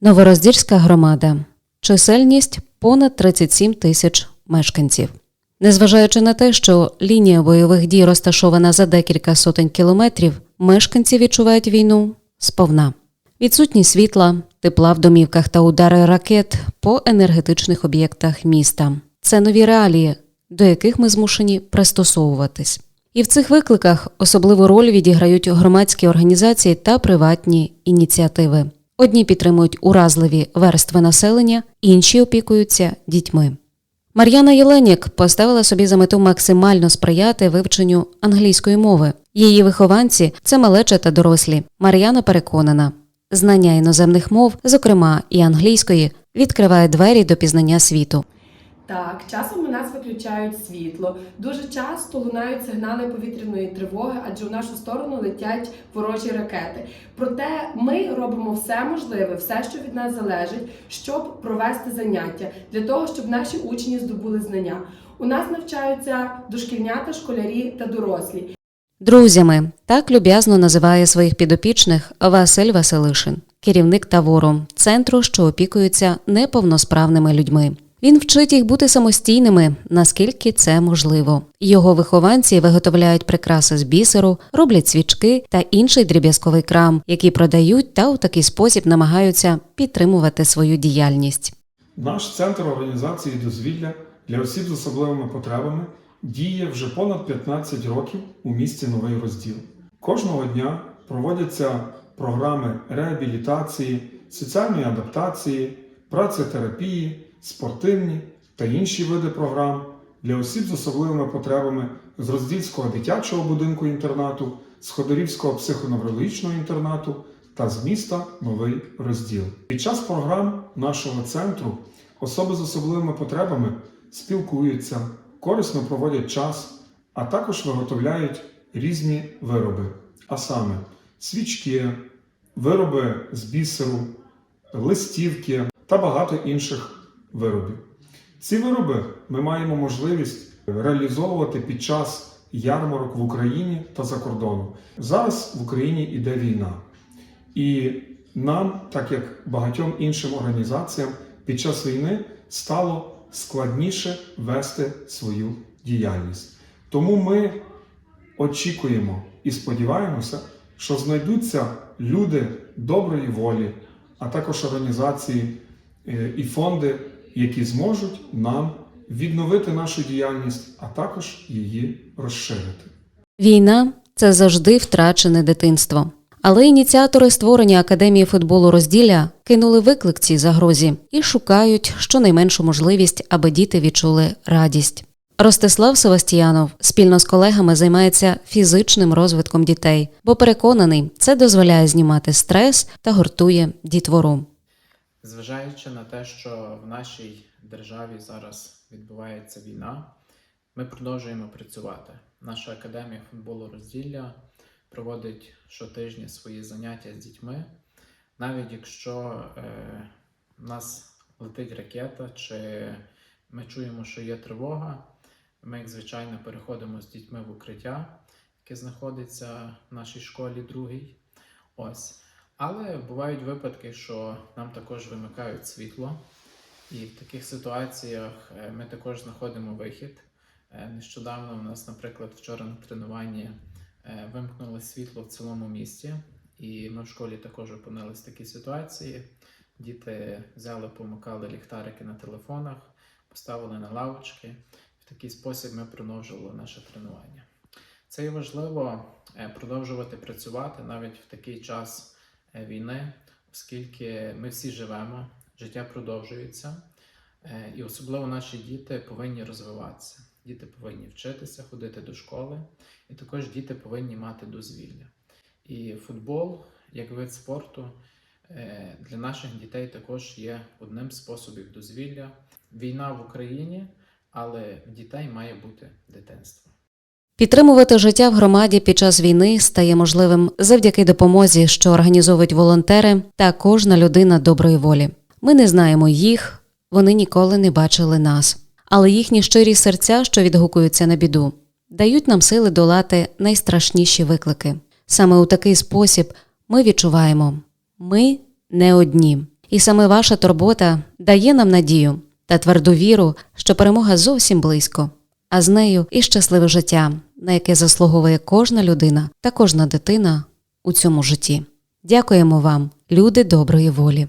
Новороздільська громада. Чисельність понад 37 тисяч мешканців. Незважаючи на те, що лінія бойових дій розташована за декілька сотень кілометрів, мешканці відчувають війну сповна. Відсутність світла, тепла в домівках та удари ракет по енергетичних об'єктах міста. Це нові реалії, до яких ми змушені пристосовуватись. І в цих викликах особливу роль відіграють громадські організації та приватні ініціативи. Одні підтримують уразливі верстви населення, інші опікуються дітьми. Мар'яна Єленік поставила собі за мету максимально сприяти вивченню англійської мови. Її вихованці це малеча та дорослі. Мар'яна переконана, знання іноземних мов, зокрема і англійської, відкриває двері до пізнання світу. Так, часом у нас виключають світло. Дуже часто лунають сигнали повітряної тривоги, адже в нашу сторону летять ворожі ракети. Проте ми робимо все можливе, все, що від нас залежить, щоб провести заняття для того, щоб наші учні здобули знання. У нас навчаються дошкільнята, школярі та дорослі. Друзями так люб'язно називає своїх підопічних Василь Василишин, керівник тавору центру, що опікується неповносправними людьми. Він вчить їх бути самостійними, наскільки це можливо. Його вихованці виготовляють прикраси з бісеру, роблять свічки та інший дріб'язковий крам, які продають та у такий спосіб намагаються підтримувати свою діяльність. Наш центр організації дозвілля для осіб з особливими потребами діє вже понад 15 років у місті Новий Розділ. Кожного дня проводяться програми реабілітації, соціальної адаптації, працетерапії, спортивні та інші види програм для осіб з особливими потребами з роздільського дитячого будинку інтернату, з Ходорівського психоневрологічного інтернату та з міста Новий Розділ. Під час програм нашого центру особи з особливими потребами спілкуються, корисно проводять час, а також виготовляють різні вироби, а саме свічки, вироби з бісеру, листівки та багато інших виробів. Ці вироби ми маємо можливість реалізовувати під час ярмарок в Україні та за кордоном. Зараз в Україні йде війна. І нам, так як багатьом іншим організаціям, під час війни стало складніше вести свою діяльність. Тому ми очікуємо і сподіваємося, що знайдуться люди доброї волі, а також організації е, і фонди, які зможуть нам відновити нашу діяльність, а також її розширити. Війна це завжди втрачене дитинство. Але ініціатори створення академії футболу розділля кинули виклик цій загрозі і шукають щонайменшу можливість, аби діти відчули радість. Ростислав Севастіянов спільно з колегами займається фізичним розвитком дітей, бо переконаний, це дозволяє знімати стрес та гуртує дітвору. Зважаючи на те, що в нашій державі зараз відбувається війна, ми продовжуємо працювати. Наша академія футболу розділля проводить щотижня свої заняття з дітьми. Навіть якщо е, в нас летить ракета, чи ми чуємо, що є тривога, ми, як звичайно, переходимо з дітьми в укриття, яке знаходиться в нашій школі другій. Ось. Але бувають випадки, що нам також вимикають світло, і в таких ситуаціях е, ми також знаходимо вихід. Е, Нещодавно у нас, наприклад, вчора на тренуванні е, вимкнули світло в цілому місті, і ми в школі також опинилися в такій ситуації. Діти взяли, помикали ліхтарики на телефонах, поставили на лавочки. В такий спосіб ми продовжували наше тренування. Це і важливо продовжувати працювати навіть в такий час війни, оскільки ми всі живемо, життя продовжується, е, і особливо наші діти повинні розвиватися. Діти повинні вчитися, ходити до школи, і також діти повинні мати дозвілля. І футбол, як вид спорту, е, для наших дітей також є одним з способів дозвілля. Війна в Україні, але в дітей має бути дитинство. Підтримувати життя в громаді під час війни стає можливим завдяки допомозі, що організовують волонтери та кожна людина доброї волі. Ми не знаємо їх, вони ніколи не бачили нас, але їхні щирі серця, що відгукуються на біду, дають нам сили долати найстрашніші виклики. Саме у такий спосіб ми відчуваємо ми не одні. І саме ваша турбота дає нам надію та тверду віру, що перемога зовсім близько, а з нею і щасливе життя, на яке заслуговує кожна людина та кожна дитина у цьому житті. Дякуємо вам, люди доброї волі.